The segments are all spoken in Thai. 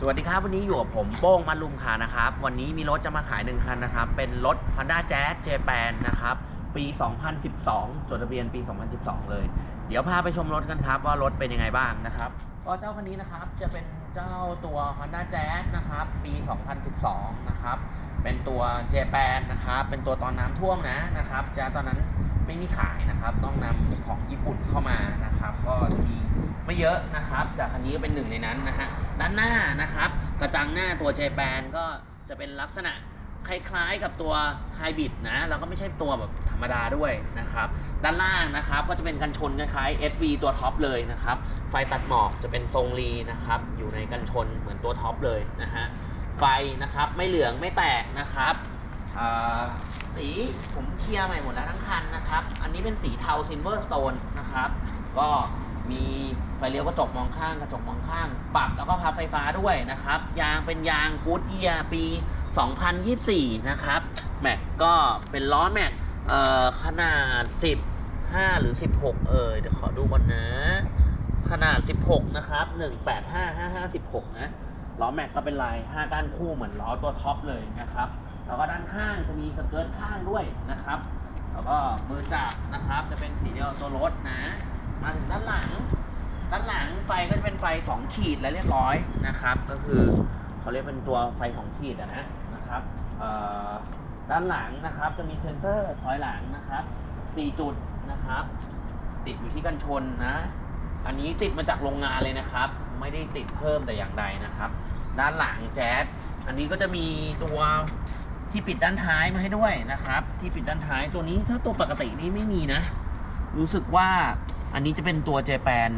สวัสดีครับ วันนี้อยู่กับผมโป้งมารุมคานะครับ วันนี้มีรถจะมาขายหนึ่งคันนะครับ เป็นรถ Honda Jazz Japan นะครับ ปี 2012 จดทะเบียนปี 2012 เลย เดี๋ยวพาไปชมรถกันครับว่ารถเป็นยังไงบ้างนะครับ ก็เจ้าคันนี้นะครับจะเป็นเจ้าตัว Honda Jazz นะครับ ปี 2012 นะครับ เป็นตัว Japan นะครับ เป็นตัวตอนน้ำท่วมนะนะครับจะตอนนั้น ไม่มีขายนะครับ ต้องนำของญี่ปุ่นเข้ามานะครับ ก็จะมีไม่เยอะนะครับแต่คันนี้ก็เป็นหนึ่งในนั้นนะฮะด้านหน้านะครับ กระจังหน้าตัว Japan ก็จะเป็นลักษณะคล้ายๆกับตัวไฮบริดนะแล้วก็ไม่ใช่ตัวแบบธรรมดาด้วยนะครับ ด้านล่างนะครับก็จะเป็นกันชนคล้ายๆ SV ตัวท็อปเลยนะครับ ไฟตัดหมอกจะเป็นทรงรีนะครับ อยู่ในกันชนเหมือนตัวท็อปเลยนะฮะไฟนะครับไม่เหลืองไม่แตกนะครับ สีผมเคลียร์ใหม่หมดแล้วทั้งคันนะครับ อันนี้เป็นสีเทาซิลเวอร์สโตนนะครับ ก็มีไฟเลี้ยวกระจกมองข้างกระจกมองข้าง ปรับแล้วก็พับไฟฟ้าด้วยนะครับ ยางเป็นยางกูดเยียปี 2024 นะครับ แม็กก็เป็นล้อแม็กขนาด 15 หรือ 16 เออเดี๋ยวขอดูก่อนนะ ขนาด 16 นะครับ 1855516 นะ ล้อแม็กก็เป็นลาย 5 ก้านคู่เหมือนล้อตัวท็อปเลยนะครับ แล้วก็ด้านข้างจะมีสเกิร์ตข้างด้วยนะครับ แล้วก็มือจับนะครับจะเป็นสีเดียวตัวรถนะ มาถึงด้านหลัง ด้านหลังไฟก็จะเป็นไฟ 2 ขีดแล้วเรียบร้อยนะครับ ก็คือเขาเรียกเป็นตัวไฟ 2 ขีดนะนะครับด้านหลังนะครับจะมีเซนเซอร์ถอยหลังนะครับ 4 จุดนะครับ ติดอยู่ที่กันชนนะ อันนี้ติดมาจากโรงงานเลยนะครับ ไม่ได้ติดเพิ่มแต่อย่างใดนะครับ ด้านหลังแจ๊สอันนี้ก็จะมีตัว ที่ปิดด้านท้ายมาให้ด้วยนะครับ ที่ปิดด้านท้ายตัวนี้ถ้าตัวปกตินี่ไม่มีนะ รู้สึกว่าอันนี้จะเป็นตัวเจแปน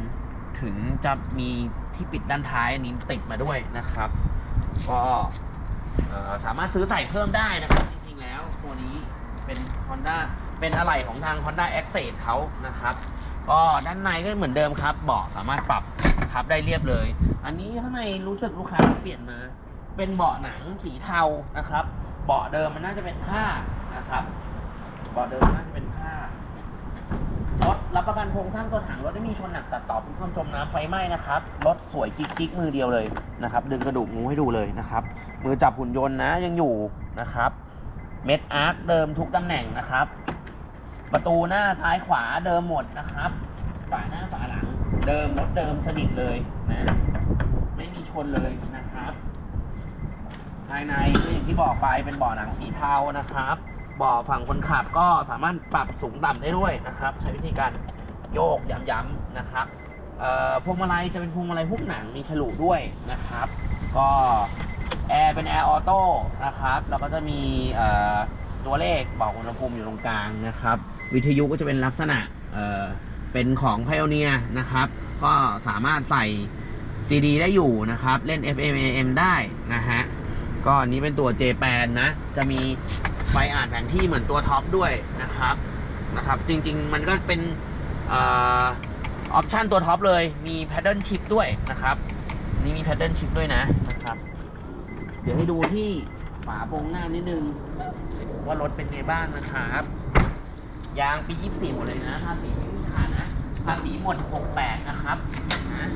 ถึงจะมีที่ปิดด้านท้ายอันนี้ติดมาด้วยนะครับ ก็สามารถซื้อใส่เพิ่มได้นะครับ จริงๆแล้วตัวนี้เป็น Honda เป็นอะไหล่ของทาง Honda Access เขานะครับก็ด้านในก็เหมือนเดิมครับเบาะสามารถปรับครับได้เรียบเลย อันนี้ข้างในรู้สึกลูกค้าเปลี่ยนมา เป็นเบาะหนังสีเทานะครับ เบาะเดิมมันน่าจะเป็นผ้านะครับ เบาะเดิมน่าจะเป็นผ้ารถรับประกันโครงสร้างตัวถังรถไม่มีชนหนักตัดต่อเป็นความจมน้ำไฟไหม้นะครับ รถสวยกิ๊กกิ๊กมือเดียวเลยนะครับ ดึงกระดูกงูให้ดูเลยนะครับ มือจับหุ่นยนต์นะยังอยู่นะครับ เม็ดอาร์คเดิมทุกตำแหน่งนะครับ ประตูหน้าซ้ายขวาเดิมหมดนะครับ ฝาหน้าฝาหลัง เดิมรถเดิมสนิทเลยนะ ไม่มีชนเลยนะครับายในก็อย่างที่บอกไปเป็นเบาะหนังสีเทานะครับเบาะฝั่งคนขับก็สามารถปรับสูงต่ำได้ด้วยนะครับ ใช้วิธีการโยกย้ำๆนะครับพวงมาลัยจะเป็นพวงมาลัยพวกหนังมีฉลุด้วยนะครับ ก็แอร์เป็นแอร์ออโต้นะครับแล้วก็จะมีตัวเลขบอกอุณหภูมิอยู่ตรงกลางนะครับ วิทยุก็จะเป็นลักษณะเเป็นของ Pioneer นะครับ ก็สามารถใส่ CD ได้อยู่นะครับ เล่น FM AM ได้นะฮะ ก็อันนี้เป็นตัว J แปนะ จะมีไฟอ่านแผนที่เหมือนตัวท็อปด้วยนะครับนะครับ จริง ๆ มันก็เป็นออปชันตัวท็อปเลยมีแพดเดิลชิพด้วยนะครับนี่มีแพดเดิลชิพด้วยนะนะครับ เดี๋ยวให้ดูที่ฝาโปรงหน้านิดนึง ว่ารถเป็นไงบ้างนะครับยางปี 24 หมดเลยนะภาษีไม่มีขาดนะภาษีหมด 68 นะครับนะ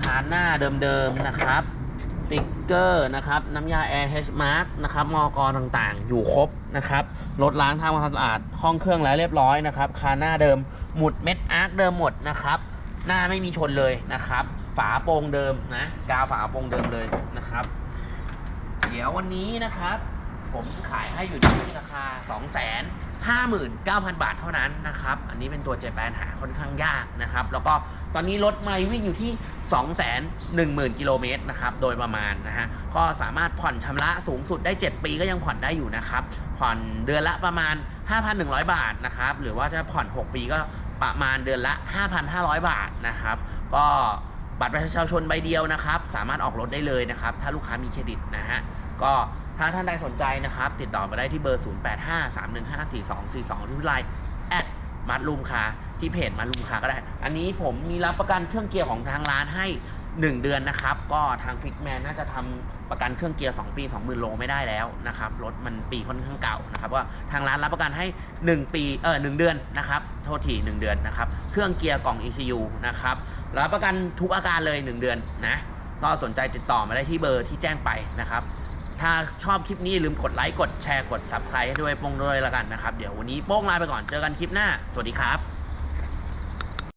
คานหน้าเดิมๆนะครับ เกอร์นะครับน้ำยา Air H Mark นะครับมอกรต่างๆ อยู่ครบนะครับรถล้างทำความสะอาดห้องเครื่องแล้วเรียบร้อยนะครับคาหน้าเดิมหมุดเม็ดอาร์คเดิมหมดนะครับหน้าไม่มีชนเลยนะครับ ฝาโปร่งเดิมนะกาวฝาโปร่งเดิมเลยนะครับ เดี๋ยววันนี้นะครับ ผมขายให้อยู่ที่ราคา 259,000 บาทเท่านั้นนะครับ อันนี้เป็นตัวเจแปนหาค่อนข้างยากนะครับ แล้วก็ตอนนี้รถไม่วิ่งอยู่ที่ 210,000 กิโลเมตรนะครับ โดยประมาณนะฮะ ก็สามารถผ่อนชำระสูงสุดได้ 7 ปีก็ยังผ่อนได้อยู่นะครับ ผ่อนเดือนละประมาณ 5,100 บาทนะครับ หรือว่าจะผ่อน 6 ปีก็ประมาณเดือนละ 5,500 บาทนะครับ ก็บัตรประชาชนใบเดียวนะครับ สามารถออกรถได้เลยนะครับ ถ้าลูกค้ามีเครดิตนะฮะ ก็ถ้าท่านใดสนใจนะครับ ติดต่อมาได้ที่เบอร์ 0853154242ที่ไลน์แอดมัดลุมคาที่เพจมัดลุมคาก็ได้ อันนี้ผมมีรับประกันเครื่องเกียร์ของทางร้านให้ 1 เดือนนะครับ ก็ทางฟิกแมนน่าจะทำประกันเครื่องเกียร์ 2 ปี 20,000 โลไม่ได้แล้วนะครับ รถมันปีค่อนข้างเก่านะครับว่าทางร้านรับประกันให้ 1 ปีเออ1เดือนนะครับ โทษที1เดือนนะครับ เครื่องเกียร์กล่อง ECU นะครับ รับประกันทุกอาการเลย 1 เดือนนะ ก็สนใจติดต่อมาได้ที่เบอร์ที่แจ้งไปนะครับ ถ้าชอบคลิปนี้ลืมกดไลค์กดแชร์กด subscribe ให้ด้วยโป้งด้วยละกันนะครับ เดี๋ยววันนี้โป้งลาไปก่อนเจอกันคลิปหน้า สวัสดีครับ